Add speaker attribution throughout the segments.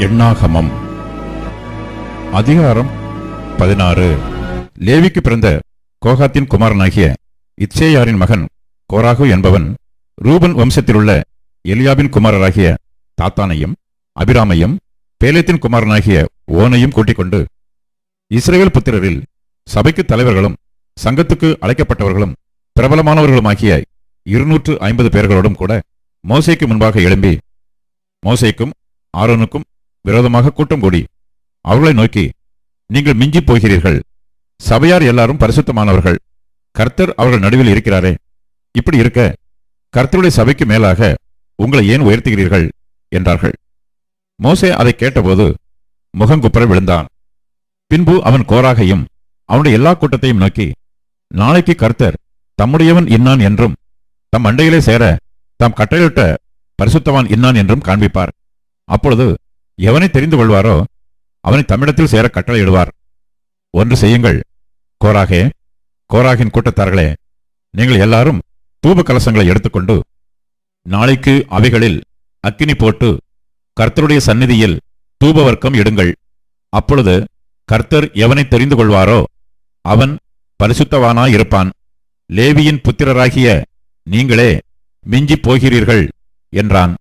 Speaker 1: எண்ணாகமம். அதிகாரம் பதினாறு. லேவிக்கு பிறந்த கோகாத்தின் குமாரனாகிய இச்சேயாரின் மகன் கோராகு என்பவன் ரூபன் வம்சத்திலுள்ள எலியாபின் குமாரராகிய தாத்தானையும் அபிராமையும் பேலத்தின் குமாரனாகிய ஓனையும் கூட்டிக் கொண்டு இஸ்ரேல் புத்திரரில் சபைக்கு தலைவர்களும் சங்கத்துக்கு அழைக்கப்பட்டவர்களும் பிரபலமானவர்களுமாகிய இருநூற்று ஐம்பது பேர்களோடும் கூட மோசைக்கு முன்பாக எழும்பி மோசேக்கும் ஆரோனுக்கும் விரோதமாக கூட்டம் கூடி அவர்களை நோக்கி நீங்கள் மிஞ்சி போகிறீர்கள். சபையார் எல்லாரும் பரிசுத்தமானவர்கள். கர்த்தர் அவர்கள் நடுவில் இருக்கிறாரே. இப்படி இருக்க கர்த்தருடைய சபைக்கு மேலாக உங்களை ஏன் உயர்த்துகிறீர்கள்? என்றார்கள். மோசே அதை கேட்டபோது முகங்குப்புற விழுந்தான். பின்பு அவன் கோராகையும் அவனுடைய எல்லா கூட்டத்தையும் நோக்கி நாளைக்கு கர்த்தர் தம்முடையவன் இன்னான் என்றும் தம் அண்டையிலே சேர தாம் கட்டளையிட்ட பரிசுத்தவான் இன்னான் என்றும் காண்பிப்பார். அப்பொழுது எவனை தெரிந்து கொள்வாரோ அவனை தமிழத்தில் சேர கட்டளையிடுவார். ஒன்று செய்யுங்கள். கோராகே கோராகின் கூட்டத்தார்களே நீங்கள் எல்லாரும் தூப கலசங்களை எடுத்துக்கொண்டு நாளைக்கு அவைகளில் அக்கினி போட்டு கர்த்தருடைய சந்நிதியில் தூப வர்க்கம் இடுங்கள். அப்பொழுது கர்த்தர் எவனை தெரிந்து கொள்வாரோ அவன் பரிசுத்தவானாயிருப்பான் லேவியின் புத்திரராகிய நீங்களே மிஞ்சிப் போகிறீர்கள் என்றான்.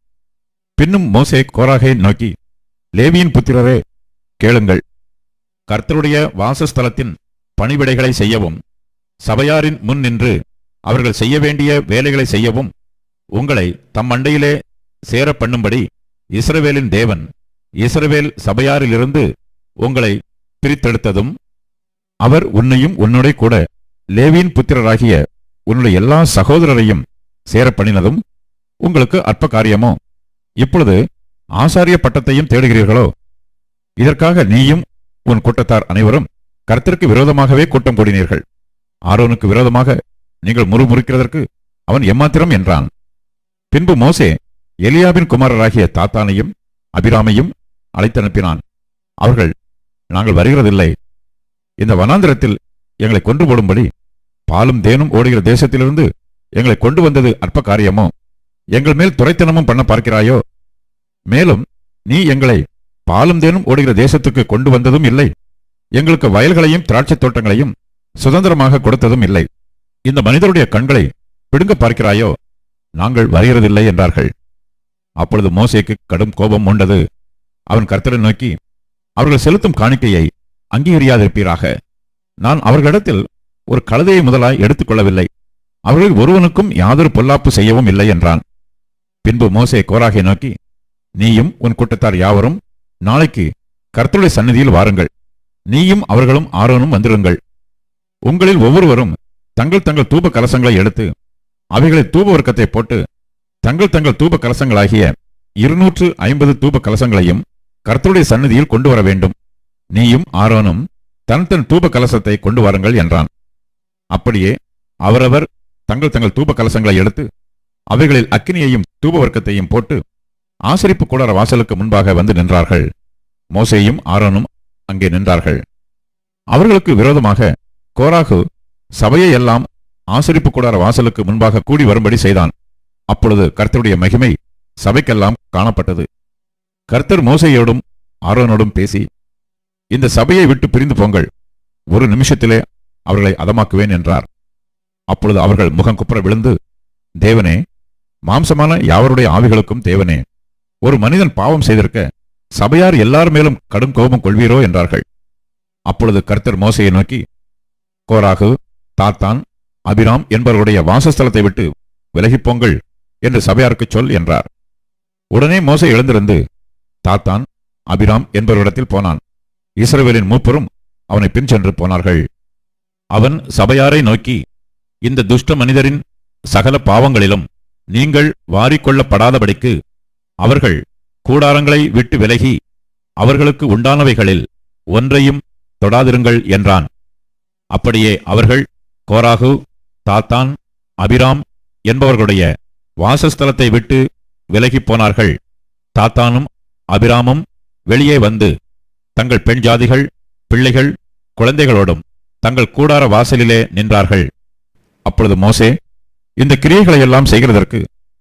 Speaker 1: பின்னும் மோசே கோராகை நோக்கி லேவியின் புத்திரரே கேளுங்கள். கர்த்தருடைய வாசஸ்தலத்தின் பணிவிடைகளை செய்யவும் சபையாரின் முன் நின்று அவர்கள் செய்ய வேண்டிய வேலைகளை செய்யவும் உங்களை தம் அண்டையிலே சேர பண்ணும்படி இஸ்ரவேலின் தேவன் இஸ்ரவேல் சபையாரிலிருந்து உங்களை பிரித்தெடுத்ததும் அவர் உன்னையும் உன்னுடைய கூட லேவியின் புத்திரராகிய உன்னுடைய எல்லா சகோதரரையும் சேர பண்ணினதும் உங்களுக்கு அற்ப காரியமோ இப்பொழுது ஆசாரிய பட்டத்தையும் தேடுகிறீர்களோ? இதற்காக நீயும் உன் கூட்டத்தார் அனைவரும் கருத்திற்கு விரோதமாகவே கூட்டம் கூடினீர்கள். ஆரோனுக்கு விரோதமாக நீங்கள் முறுமுறுக்கிறதற்கு அவன் எம்மாத்திரம் என்றான். பின்பு மோசே எலியாவின் குமாரராகிய தாத்தானையும் அபிராமையும் அழைத்தனுப்பினான். அவர்கள் நாங்கள் வருகிறதில்லை. இந்த வனாந்திரத்தில் எங்களை கொன்று போடும்படி பாலும் தேனும் ஓடுகிற தேசத்திலிருந்து எங்களை கொண்டு வந்தது அற்ப காரியமோ எங்கள் மேல் துரைத்தனமும் பண்ண பார்க்கிறாயோ? மேலும் நீ எங்களை பாலும் தேனும் ஓடுகிற தேசத்துக்கு கொண்டு வந்ததும் இல்லை. எங்களுக்கு வயல்களையும் திராட்சைத் தோட்டங்களையும் சுதந்திரமாக கொடுத்ததும் இல்லை. இந்த மனிதருடைய கண்களை பிடுங்க பார்க்கிறாயோ? நாங்கள் வருகிறதில்லை என்றார்கள். அப்பொழுது மோசேக்கு கடும் கோபம் உண்டது அவன் கர்த்தரை நோக்கி அவர்கள் செலுத்தும் காணிக்கையை அங்கீகரியாதிருப்பீராக. நான் அவர்களிடத்தில் ஒரு கழுதையை முதலாய் எடுத்துக்கொள்ளவில்லை. அவர்கள் ஒருவனுக்கும் யாதொரு பொல்லாப்பு செய்யவும் இல்லை என்றான். பின்பு மோசே கோராகை நோக்கி நீயும் உன் கூட்டத்தார் யாவரும் நாளைக்கு கர்த்தருடைய சன்னதியில் வாருங்கள். நீயும் அவர்களும் ஆரோனும் வந்திருங்கள். உங்களில் ஒவ்வொருவரும் தங்கள் தங்கள் தூப கலசங்களை எடுத்து அவைகளை தூப வர்க்கத்தை போட்டு தங்கள் தங்கள் தூப கலசங்களாகிய இருநூற்று ஐம்பது தூப கலசங்களையும் கர்த்தருடைய சந்நிதியில் கொண்டு வர வேண்டும். நீயும் ஆரோனும் தன் தன் தூப கலசத்தை கொண்டு வாருங்கள் என்றான். அப்படியே அவரவர் தங்கள் தங்கள் தூப கலசங்களை எடுத்து அவைகளில் அக்கினியையும் தூப வர்க்கத்தையும் போட்டு ஆசரிப்பு கூடார வாசலுக்கு முன்பாக வந்து நின்றார்கள். மோசேயும் ஆரோனும் அங்கே நின்றார்கள். அவர்களுக்கு விரோதமாக கோராகு சபையை எல்லாம் ஆசரிப்பு கூடார வாசலுக்கு முன்பாக கூடி வரும்படி செய்தான். அப்பொழுது கர்த்தருடைய மகிமை சபைக்கெல்லாம் காணப்பட்டது. கர்த்தர் மோசையோடும் ஆரோனோடும் பேசி இந்த சபையை விட்டு பிரிந்து போங்கள். ஒரு நிமிஷத்திலே அவர்களை அதமாக்குவேன் என்றார். அப்பொழுது அவர்கள் முகம் குப்புற விழுந்து தேவனே மாம்சமான யாவருடைய ஆவிகளுக்கும் தேவனே ஒரு மனிதன் பாவம் செய்திருக்க சபையார் எல்லார் மேலும் கடும் கோபம் கொள்வீரோ என்றார்கள். அப்பொழுது கர்த்தர் மோசையை நோக்கி கோராகு தாத்தான் அபிராம் என்பவருடைய வாசஸ்தலத்தை விட்டு விலகிப் போங்கள் என்று சபையாருக்குச் சொல் என்றார். உடனே மோசை எழுந்திருந்து தாத்தான் அபிராம் என்பவரிடத்தில் போனான். இஸ்ரவேலின் மூப்பரும் அவனை பின் சென்று போனார்கள். அவன் சபையாரை நோக்கி இந்த துஷ்ட மனிதரின் சகல பாவங்களிலும் நீங்கள் வாரிக்கொள்ளப்படாதபடிக்கு அவர்கள் கூடாரங்களை விட்டு விலகி அவர்களுக்கு உண்டானவைகளில் ஒன்றையும் தொடாதிருங்கள் என்றான். அப்படியே அவர்கள் கோராகு தாத்தான் அபிராம் என்பவர்களுடைய வாசஸ்தலத்தை விட்டு விலகிப் போனார்கள். தாத்தானும் அபிராமும் வெளியே வந்து தங்கள் பெண் ஜாதிகள் பிள்ளைகள் குழந்தைகளோடும் தங்கள் கூடார வாசலிலே நின்றார்கள். அப்பொழுது மோசே இந்த கிரியைகளை எல்லாம் செய்கிறதற்கு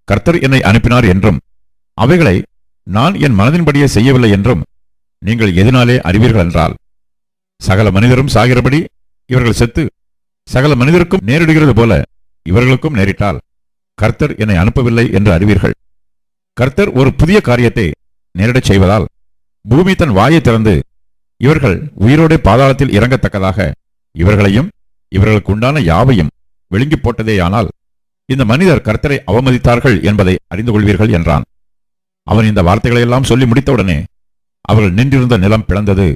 Speaker 1: கர்த்தர் என்னை அனுப்பினார் என்றும் அவைகளை நான் என் மனதின்படியே செய்யவில்லை என்றும் நீங்கள் எதனாலே அறிவீர்கள் என்றால் சகல மனிதரும் சாகிறபடி இவர்கள் செத்து சகல மனிதருக்கும் நேரிடுகிறது போல இவர்களுக்கும் நேரிட்டால் கர்த்தர் என்னை அனுப்பவில்லை என்று அறிவீர்கள். கர்த்தர் ஒரு புதிய காரியத்தை நேரிடச் செய்வதால் பூமி தன் வாயை திறந்து இவர்கள் உயிரோடே பாதாளத்தில் இறங்கத்தக்கதாக இவர்களையும் இவர்களுக்கு உண்டான யாவையும் விழுங்கி போட்டதேயானால் இந்த மனிதர் கர்த்தரை அவமதித்தார்கள் என்பதை அறிந்து கொள்வீர்கள் என்றான். அவன் இந்த வார்த்தைகளை எல்லாம் சொல்லி முடித்தவுடனே அவர்கள் நின்றிருந்த நிலம் பிளந்தது.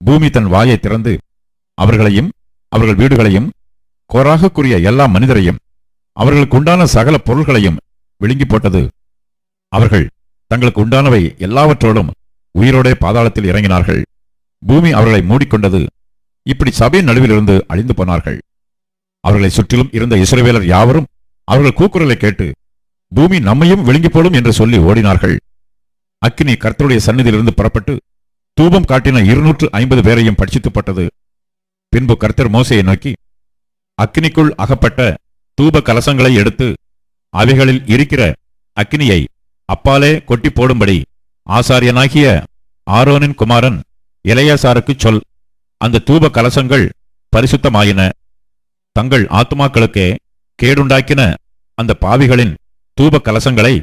Speaker 1: பூமி தன் வாயை திறந்து அவர்களையும் அவர்கள் வீடுகளையும் கோராகக்குரிய எல்லா மனிதரையும் அவர்களுக்கு உண்டான சகல பொருள்களையும் விழுங்கி போட்டது. அவர்கள் தங்களுக்கு உண்டானவை எல்லாவற்றோடும் உயிரோடே பாதாளத்தில் இறங்கினார்கள். பூமி அவர்களை மூடிக்கொண்டது. இப்படி சபையின் நடுவிலிருந்து அழிந்து போனார்கள். அவர்களை சுற்றிலும் இருந்த இஸ்ரவேலர் யாவரும் அவர்கள் கூக்குரலை கேட்டு பூமி நம்மையும் விழுங்கி போடும் என்று சொல்லி ஓடினார்கள். அக்கினி கர்த்தருடைய சந்நிதியிலிருந்து புறப்பட்டு தூபம் காட்டின இருநூற்று ஐம்பது பேரையும் பட்சித்துப்பட்டது பின்பு கர்த்தர் மோசையை நோக்கி அக்கினிக்குள் அகப்பட்ட தூப கலசங்களை எடுத்து அவைகளில் இருக்கிற அக்கினியை அப்பாலே கொட்டி போடும்படி ஆசாரியனாகிய ஆரோனின் குமாரன் இளையாசாருக்குச் சொல். அந்த தூப கலசங்கள் பரிசுத்தமாயின. தங்கள் ஆத்துமாக்களுக்கே கேடுண்டாக்கின அந்த பாவிகளின் தூப கலசங்களை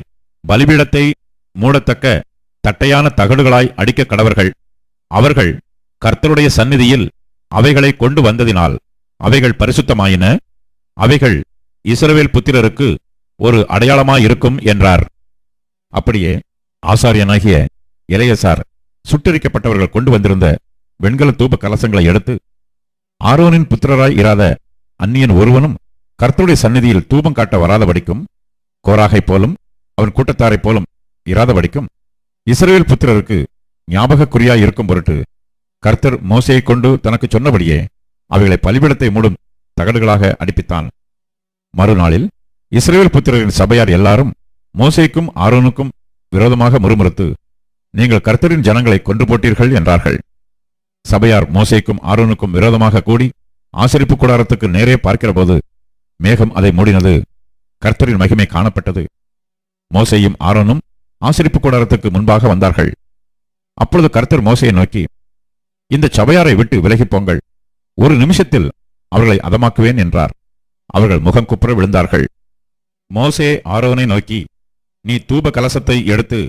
Speaker 1: பலிபீடத்தை மூடத்தக்க தட்டையான தகடுகளாய் அடிக்க கடவர்கள். அவர்கள் கர்த்தருடைய சந்நிதியில் அவைகளை கொண்டு வந்ததினால் அவைகள் பரிசுத்தமாயின. அவைகள் இஸ்ரவேல் புத்திரருக்கு ஒரு அடையாளமாயிருக்கும் என்றார். அப்படியே ஆசாரியனாகிய இளையசார் சுட்டரிக்கப்பட்டவர்கள் கொண்டு வந்திருந்த வெண்கல தூப கலசங்களை எடுத்து ஆரோனின் புத்திரராய் இராத அந்நியன் ஒருவனும் கர்த்தருடைய சந்நிதியில் தூபம் காட்ட வராதபடிக்கும் கோராகைப் போலும் அவன் கூட்டத்தாரைப் போலும் இராதபடிக்கும் இஸ்ரேல் புத்திரருக்கு ஞாபகக்குறியாய் இருக்கும் பொருட்டு கர்த்தர் மோசையைக் கொண்டு தனக்கு சொன்னபடியே அவைகளை பலிபிடத்தை மூடும் தகடுகளாக அடிப்பித்தான். மறுநாளில் இஸ்ரேல் புத்திரரின் சபையார் எல்லாரும் மோசைக்கும் ஆரோனுக்கும் விரோதமாக முறுமுறுத்து நீங்கள் கர்த்தரின் ஜனங்களை கொன்று போட்டீர்கள் என்றார்கள். சபையார் மோசைக்கும் ஆரோனுக்கும் விரோதமாக கூடி ஆசரிப்பு கூடாரத்துக்கு நேரே பார்க்கிறபோது மேகம் அதை மூடினது. கர்த்தரின் மகிமை காணப்பட்டது. மோசையும் ஆரோனும் ஆசிரிப்பு கூடாரத்துக்கு முன்பாக வந்தார்கள். அப்பொழுது கர்த்தர் மோசையை நோக்கி இந்த சபையாரை விட்டு விலகிப் போங்கள். ஒரு நிமிஷத்தில் அவர்களை அதமாக்குவேன் என்றார். அவர்கள் முகம் குப்புற விழுந்தார்கள். மோசே ஆரோனை நோக்கி நீ தூப கலசத்தை எடுத்து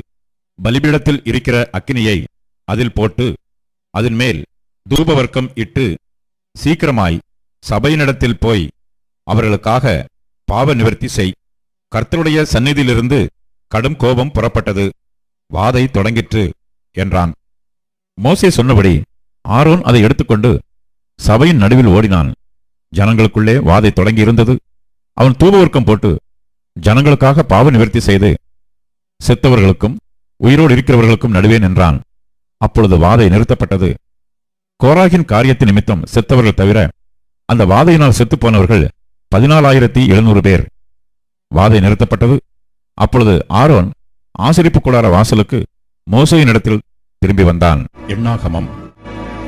Speaker 1: பலிபீடத்தில் இருக்கிற அக்கினியை அதில் போட்டு அதன் மேல் தூபவர்க்கம் இட்டு சீக்கிரமாய் சபையினிடத்தில் போய் அவர்களுக்காக பாவ நிவர்த்தி செய். கர்த்தருடைய சந்நிதியிலிருந்து கடும் கோபம் புறப்பட்டது. வாதை தொடங்கிற்று என்றான். மோசே சொன்னபடி ஆரோன் அதை எடுத்துக்கொண்டு சபையின் நடுவில் ஓடினான். ஜனங்களுக்குள்ளே வாதை தொடங்கியிருந்தது. அவன் தூபவர்க்கம் போட்டு ஜனங்களுக்காக பாவ நிவர்த்தி செய்து செத்தவர்களுக்கும் உயிரோடு இருக்கிறவர்களுக்கும் நடுவே நின்றான் அப்பொழுது வாதை நிறுத்தப்பட்டது. கோராகின் காரியத்தின் நிமித்தம் செத்தவர்கள் தவிர அந்த வாதையினால் செத்துப்போனவர்கள் பதினாலாயிரத்தி எழுநூறு பேர். வாதை நிறுத்தப்பட்டது. அப்பொழுது ஆரோன் ஆசிரிப்பு கூடார வாசலுக்கு மோசையின் இடத்தில் திரும்பி வந்தான். எண்ணாகமம்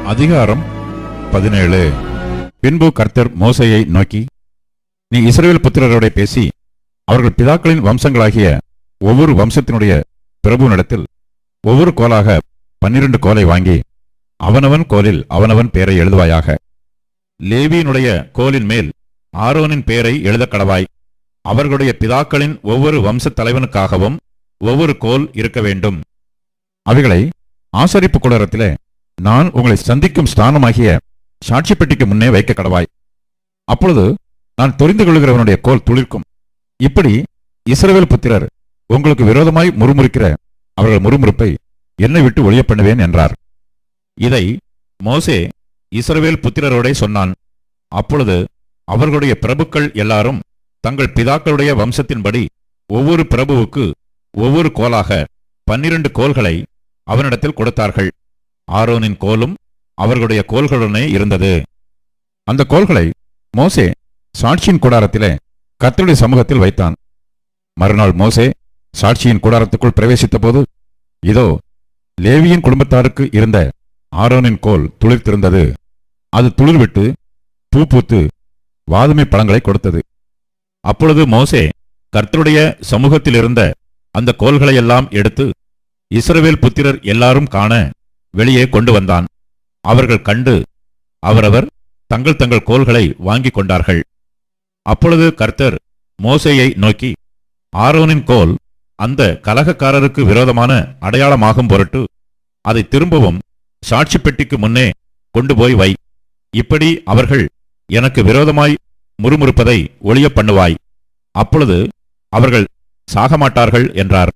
Speaker 1: அதிகாரம் பதினேழு. பின்பு கர்த்தர் மோசையை நோக்கி நீ இஸ்ரேல் புத்திரரோட பேசி அவர்கள் பிதாக்களின் வம்சங்களாகிய ஒவ்வொரு வம்சத்தினுடைய பிரபுவினிடத்தில் ஒவ்வொரு கோலாக பன்னிரண்டு கோலை வாங்கி அவனவன் கோலில் அவனவன் பெயரை எழுதுவாயாக. லேவியினுடைய கோலின் மேல் ஆரோனின் பெயரை எழுதக் கடவாய். அவர்களுடைய பிதாக்களின் ஒவ்வொரு வம்சத் தலைவனுக்காகவும் ஒவ்வொரு கோல் இருக்க வேண்டும். அவைகளை ஆசரிப்பு குளரத்திலே நான் உங்களை சந்திக்கும் ஸ்தானமாகிய சாட்சி பெட்டிக்கு முன்னே வைக்க கடவாய். அப்பொழுது நான் தெரிந்து கொள்கிறவனுடைய கோல் துளிர்க்கும். இப்படி இஸ்ரவேல் புத்திரர் உங்களுக்கு விரோதமாய் முறுமுறுக்கிற அவர்கள் முறுமுறுப்பை என்னை விட்டு ஒழிய பண்ணுவேன் என்றார். இதை மோசே இஸ்ரவேல் புத்திரரோடே சொன்னான். அப்பொழுது அவர்களுடைய பிரபுக்கள் எல்லாரும் தங்கள் பிதாக்களுடைய வம்சத்தின்படி ஒவ்வொரு பிரபுவுக்கு ஒவ்வொரு கோலாக பன்னிரண்டு கோல்களை அவனிடத்தில் கொடுத்தார்கள். ஆரோனின் கோலும் அவர்களுடைய கோல்களுடனே இருந்தது. அந்த கோல்களை மோசே சாட்சியின் கூடாரத்திலே கத்தருடைய சமூகத்தில் வைத்தான். மறுநாள் மோசே சாட்சியின் கூடாரத்துக்குள் பிரவேசித்த போது இதோ லேவியின் குடும்பத்தாருக்கு இருந்த ஆரோனின் கோல் துளிர்த்திருந்தது. அது துளிர்விட்டு பூ பூத்து வாதுமை பழங்களை கொடுத்தது. அப்பொழுது மோசே கர்த்தருடைய சமூகத்தில் இருந்த அந்த கோல்களையெல்லாம் எடுத்து இஸ்ரவேல் புத்திரர் எல்லாரும் காண வெளியே கொண்டு வந்தான். அவர்கள் கண்டு அவரவர் தங்கள் தங்கள் கோல்களை வாங்கிக் கொண்டார்கள். அப்பொழுது கர்த்தர் மோசேயை நோக்கி ஆரோனின் கோல் அந்த கலகக்காரருக்கு விரோதமான அடையாளமாகும் பொருட்டு அதை திரும்பவும் சாட்சி பெட்டிக்கு முன்னே கொண்டு போய் வை. இப்படி அவர்கள் எனக்கு விரோதமாய் முறுமுறுப்பதை ஒளிய பண்ணுவாய். அப்பொழுது அவர்கள் சாகமாட்டார்கள் என்றார்.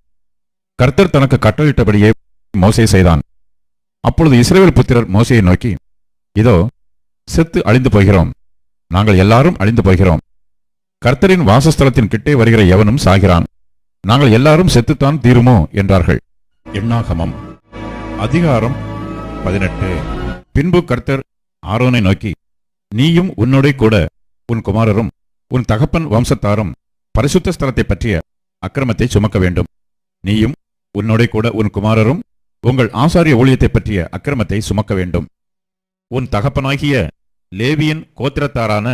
Speaker 1: கர்த்தர் தனக்கு கட்டளிட்டபடியே மோசை செய்தான். அப்பொழுது இஸ்ரேல் புத்திரர் மோசையை நோக்கி இதோ செத்து அழிந்து போகிறோம். நாங்கள் எல்லாரும் அழிந்து போகிறோம். கர்த்தரின் வாசஸ்தலத்தின் கிட்டே வருகிற எவனும் சாகிறான். நாங்கள் எல்லாரும் செத்துத்தான் தீருமோ என்றார்கள். எண்ணாகமம் அதிகாரம் பதினெட்டு. பின்பு கர்த்தர் ஆரோனை நோக்கி நீயும் உன்னோடே கூட உன் குமாரரும் உன் தகப்பன் வம்சத்தாரும் பரிசுத்த ஸ்தலத்தை பற்றிய அக்கிரமத்தை சுமக்க வேண்டும். நீயும் உன்னோடே கூட உன் குமாரரும் உங்கள் ஆசாரிய ஊழியத்தை பற்றிய அக்கிரமத்தை சுமக்க வேண்டும். உன் தகப்பனாகிய லேவியின் கோத்திரத்தாரான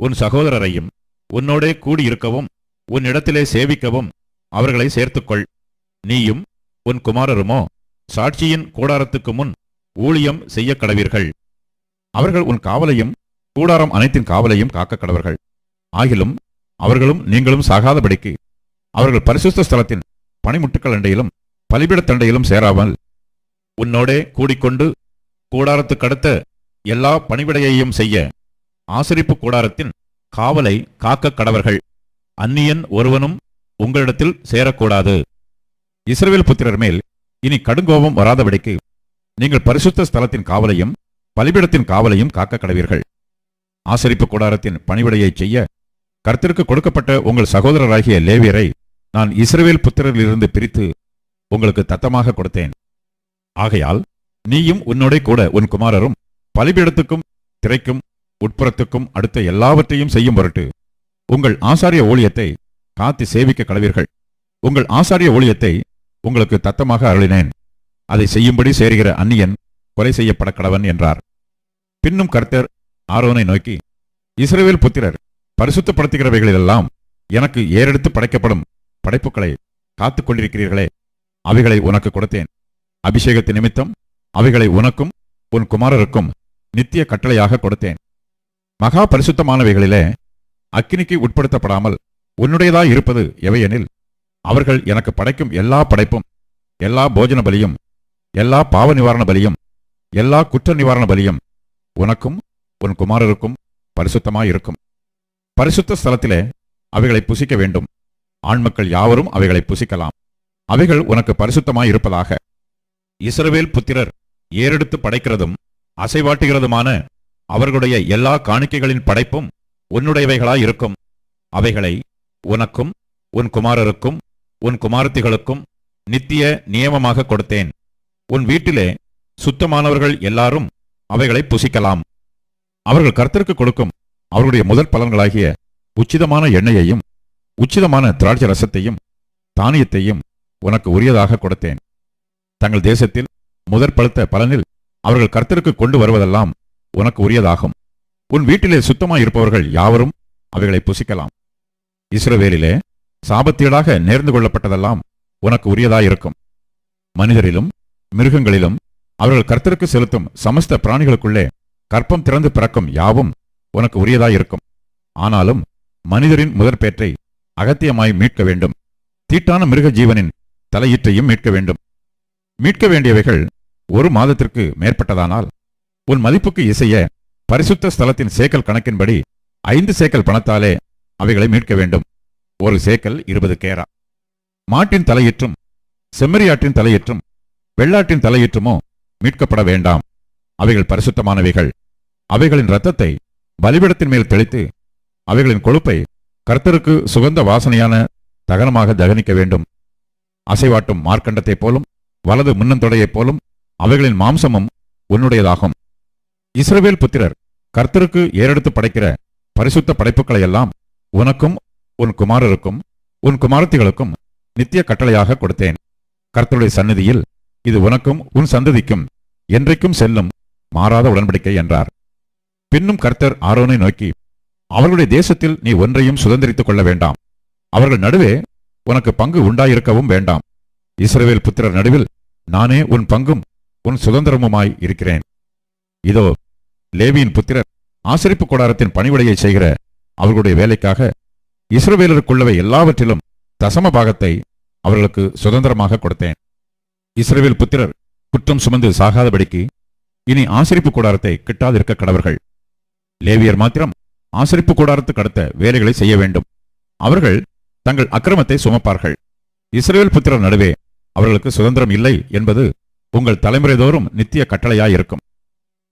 Speaker 1: உன் சகோதரரையும் உன்னோடே கூடியிருக்கவும் உன்னிடத்திலே சேவிக்கவும் அவர்களை சேர்த்துக்கொள். நீயும் உன் குமாரருமோ சாட்சியின் கூடாரத்துக்கு முன் ஊழியம் செய்ய கடவீர்கள் அவர்கள் உன் காவலையும் கூடாரம் அனைத்தின் காவலையும் காக்க கடவர்கள் ஆகிலும் அவர்களும் நீங்களும் சாகாதபடிக்கு அவர்கள் பரிசுத்த ஸ்தலத்தின் பனிமுட்டுக்கள் அண்டையிலும் பலிபிடத்தண்டையிலும் சேராமல் உன்னோடே கூடிக்கொண்டு கூடாரத்துக்கடுத்த எல்லா பணிவிடையையும் செய்ய ஆசரிப்பு கூடாரத்தின் காவலை காக்க கடவர்கள் அந்நியன் ஒருவனும் உங்களிடத்தில் சேரக்கூடாது. இஸ்ரவேல் புத்திரர் மேல் இனி கடுங்கோபம் வராதபடிக்கு நீங்கள் பரிசுத்த ஸ்தலத்தின் காவலையும் பலிபிடத்தின் காவலையும் காக்க கடவீர்கள் ஆசரிப்பு கூடாரத்தின் பணிவிடையை செய்ய கர்த்தருக்கு கொடுக்கப்பட்ட உங்கள் சகோதரராகிய லேவியரை நான் இஸ்ரவேல் புத்திரரிலிருந்து பிரித்து உங்களுக்கு தத்தமாக கொடுத்தேன். ஆகையால் நீயும் உன்னோடே கூட உன் குமாரரும் பலிபீடத்துக்கும் திரைக்கும் உட்புறத்துக்கும் அடுத்த எல்லாவற்றையும் செய்யும் பொருட்டு உங்கள் ஆசாரிய ஊழியத்தை காத்து சேவிக்க கடவீர்கள். உங்கள் ஆசாரிய ஊழியத்தை உங்களுக்கு தத்தமாக அருளினேன். அதை செய்யும்படி சேருகிற அந்நியன் கொலை செய்யப்பட கடவன் என்றார். பின்னும் கர்த்தர் ஆரோனை நோக்கி இஸ்ரவேல் புத்திரர் பரிசுத்தப்படுத்துகிறவைகளிலெல்லாம் எனக்கு ஏறெடுத்து படைக்கப்படும் படைப்புகளை காத்து கொண்டிருக்கிறீர்களே அவைகளை உனக்கு கொடுத்தேன். அபிஷேகத்து நிமித்தம் அவைகளை உனக்கும் உன் குமாரருக்கும் நித்திய கட்டளையாக கொடுத்தேன். மகா பரிசுத்தமானவைகளிலே அக்கினிக்கு உட்படுத்தப்படாமல் உன்னுடையதாய் இருப்பது எவையெனில் அவர்கள் எனக்கு படைக்கும் எல்லா படைப்பும் எல்லா போஜன பலியும் எல்லா பாவ நிவாரண பலியும் எல்லா குற்ற நிவாரண பலியும் உனக்கும் உன் குமாரருக்கும் பரிசுத்தமாயிருக்கும். பரிசுத்த ஸ்தலத்திலே அவைகளை புசிக்க வேண்டும். ஆண்மக்கள் யாவரும் அவைகளை புசிக்கலாம். அவைகள் உனக்கு பரிசுத்தமாயிருப்பதாக. இஸ்ரவேல் புத்திரர் ஏறெடுத்து படைக்கிறதும் அசைவாட்டுகிறதுமான அவர்களுடைய எல்லா காணிக்கைகளின் படைப்பும் உன்னுடையவைகளாயிருக்கும். அவைகளை உனக்கும் உன் குமாரருக்கும் உன் குமாரத்திகளுக்கும் நித்திய நியமமாக கொடுத்தேன். உன் வீட்டிலே சுத்தமானவர்கள் எல்லாரும் அவைகளை புசிக்கலாம். அவர்கள் கர்த்தருக்கு கொடுக்கும் அவர்களுடைய முதல் பலன்களாகிய உச்சிதமான எண்ணெயையும் உச்சிதமான திராட்சை ரசத்தையும் தானியத்தையும் உனக்கு உரியதாக கொடுத்தேன். தங்கள் தேசத்தில் முதற் பழுத்த பலனில் அவர்கள் கர்த்தருக்கு கொண்டு வருவதெல்லாம் உனக்கு உரியதாகும். உன் வீட்டிலே சுத்தமாய் இருப்பவர்கள் யாவரும் அவைகளை புசிக்கலாம். இஸ்ரவேலிலே சாபத்தீடாக நேர்ந்து கொள்ளப்பட்டதெல்லாம் உனக்கு உரியதாயிருக்கும். மனிதரிலும் மிருகங்களிலும் அவர்கள் கர்த்தருக்கு செலுத்தும் சமஸ்த பிராணிகளுக்குள்ளே கற்பம் திறந்து பிறக்கும் யாவும் உனக்கு உரியதாயிருக்கும். ஆனாலும் மனிதரின் முதற்பேற்றை அகத்தியமாய் மீட்க வேண்டும். தீட்டான மிருக ஜீவனின் தலையீற்றையும் மீட்க வேண்டும். மீட்க வேண்டியவைகள் ஒரு மாதத்திற்கு மேற்பட்டதானால் உன் மதிப்புக்கு இசைய பரிசுத்த ஸ்தலத்தின் சேக்கல் கணக்கின்படி ஐந்து சேக்கல் பணத்தாலே அவைகளை மீட்க வேண்டும். ஒரு சேக்கல் இருபது கேரா. மாட்டின் தலையீற்றும் செம்மறியாட்டின் தலையீற்றும் வெள்ளாட்டின் தலையீற்றுமோ மீட்கப்பட வேண்டாம். அவைகள் பரிசுத்தமானவைகள். அவைகளின் இரத்தத்தை பலிபிடத்தின் மேல் தெளித்து அவைகளின் கொழுப்பை கர்த்தருக்கு சுகந்த வாசனையான தகனமாக தகனிக்க வேண்டும். அசைவாட்டும் மார்க்கண்டத்தைப் போலும் வலது முன்னந்தொடையைப் போலும் அவைகளின் மாம்சமும் உன்னுடையதாகும். இஸ்ரவேல் புத்திரர் கர்த்தருக்கு ஏறெடுத்து படைக்கிற பரிசுத்த படைப்புகளை எல்லாம் உனக்கும் உன் குமாரருக்கும் உன் குமாரத்திகளுக்கும் நித்திய கட்டளையாக கொடுத்தேன். கர்த்தருடைய சந்நிதியில் இது உனக்கும் உன் சந்ததிக்கும் என்றைக்கும் செல்லும் மாறாத உடன்படிக்கை என்றார். பின்னும் கர்த்தர் ஆரோனை நோக்கி அவர்களுடைய தேசத்தில் நீ ஒன்றையும் சுதந்திரித்துக் கொள்ள வேண்டாம். அவர்கள் நடுவே உனக்கு பங்கு உண்டாயிருக்கவும் வேண்டாம். இஸ்ரவேல் புத்திரர் நடுவில் நானே உன் பங்கும் உன் சுதந்திரமுமாய் இருக்கிறேன். இதோ லேவியின் புத்திரர் ஆசிரிப்பு கூடாரத்தின் பணிவிடையை செய்கிற அவர்களுடைய வேலைக்காக இஸ்ரவேலருக்குள்ளவை எல்லாவற்றிலும் தசம பாகத்தை அவர்களுக்கு சுதந்திரமாக கொடுத்தேன். இஸ்ரவேல் புத்திரர் குற்றம் சுமந்து சாகாதபடிக்கு இனி ஆசிரிப்பு கூடாரத்தை கிட்டாதிருக்க கடவர்கள். லேவியர் மாத்திரம் ஆசரிப்பு கூடாரத்துக்கு அடுத்த வேலைகளை செய்ய வேண்டும். அவர்கள் தங்கள் அக்கிரமத்தை சுமப்பார்கள். இஸ்ரேல் புத்திரர் நடுவே அவர்களுக்கு சுதந்திரம் இல்லை என்பது உங்கள் தலைமுறைதோறும் நித்திய கட்டளையாயிருக்கும்.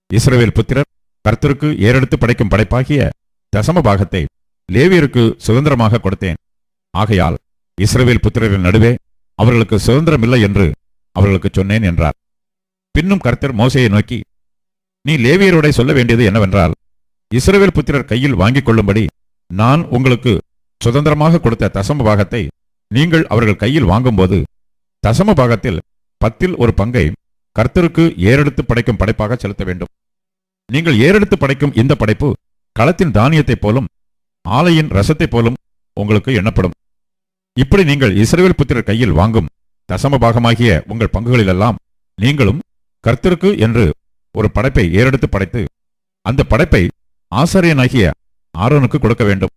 Speaker 1: இஸ்ரேல் புத்திரர் கர்த்தருக்கு ஏறெடுத்து படைக்கும் படைப்பாகிய தசம பாகத்தை லேவியருக்கு சுதந்திரமாக கொடுத்தேன். ஆகையால் இஸ்ரேல் புத்திரரின் நடுவே அவர்களுக்கு சுதந்திரம் இல்லை என்று அவர்களுக்கு சொன்னேன் என்றார். பின்னும் கர்த்தர் மோசையை நோக்கி நீ லேவியரோட சொல்ல வேண்டியது என்னவென்றால் இஸ்ரவேல் புத்திரர் கையில் வாங்கிக் கொள்ளும்படி நான் உங்களுக்கு சுதந்திரமாக கொடுத்த தசம பாகத்தை நீங்கள் அவர்கள் கையில் வாங்கும்போது தசம பாகத்தில் பத்தில் ஒரு பங்கை கர்த்தருக்கு ஏறெடுத்து படைக்கும் படைப்பாக செலுத்த வேண்டும். நீங்கள் ஏறெடுத்து படைக்கும் இந்த படைப்பு களத்தின் தானியத்தைப் போலும் ஆலையின் ரசத்தைப் போலும் உங்களுக்கு எண்ணப்படும். இப்படி நீங்கள் இஸ்ரேல் புத்திரர் கையில் வாங்கும் தசம பாகமாகிய உங்கள் பங்குகளிலெல்லாம் நீங்களும் கர்த்தருக்கு என்று ஒரு படைப்பை ஏறெடுத்து படைத்து அந்த படைப்பை ஆசாரியனாகிய ஆரோனுக்கு கொடுக்க வேண்டும்.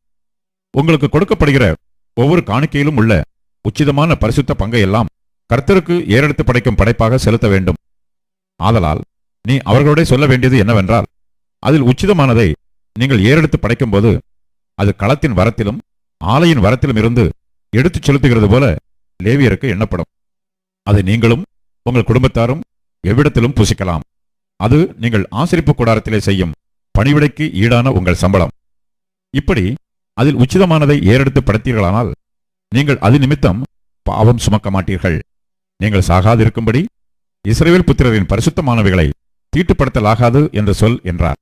Speaker 1: உங்களுக்கு கொடுக்கப்படுகிற ஒவ்வொரு காணிக்கையிலும் உள்ள உச்சிதமான பரிசுத்த பங்கையெல்லாம் கர்த்தருக்கு ஏறெடுத்து படைக்கும் படைப்பாக செலுத்த வேண்டும். ஆதலால் நீ அவர்களோட சொல்ல வேண்டியது என்னவென்றால் அதில் உச்சிதமானதை நீங்கள் ஏறெடுத்து படைக்கும்போது அது களத்தின் வரத்திலும் ஆலையின் வரத்திலும் இருந்து எடுத்துச் செலுத்துகிறது போல லேவியருக்கு எண்ணப்படும். அதை நீங்களும் உங்கள் குடும்பத்தாரும் எவ்விடத்திலும் பூசிக்கலாம். அது நீங்கள் ஆசிரிப்பு கூடாரத்திலே செய்யும் பணிவிடைக்கு ஈடான உங்கள் சம்பளம். இப்படி அதில் உச்சிதமானதை ஏறெடுத்து படைத்தீர்களானால் நீங்கள் அது நிமித்தம் பாவம் சுமக்க மாட்டீர்கள். நீங்கள் சாகாதிருக்கும்படி இஸ்ரேல் புத்திரரின் பரிசுத்தமானவைகளை தீட்டுப்படுத்தலாகாது என்று சொல் என்றார்.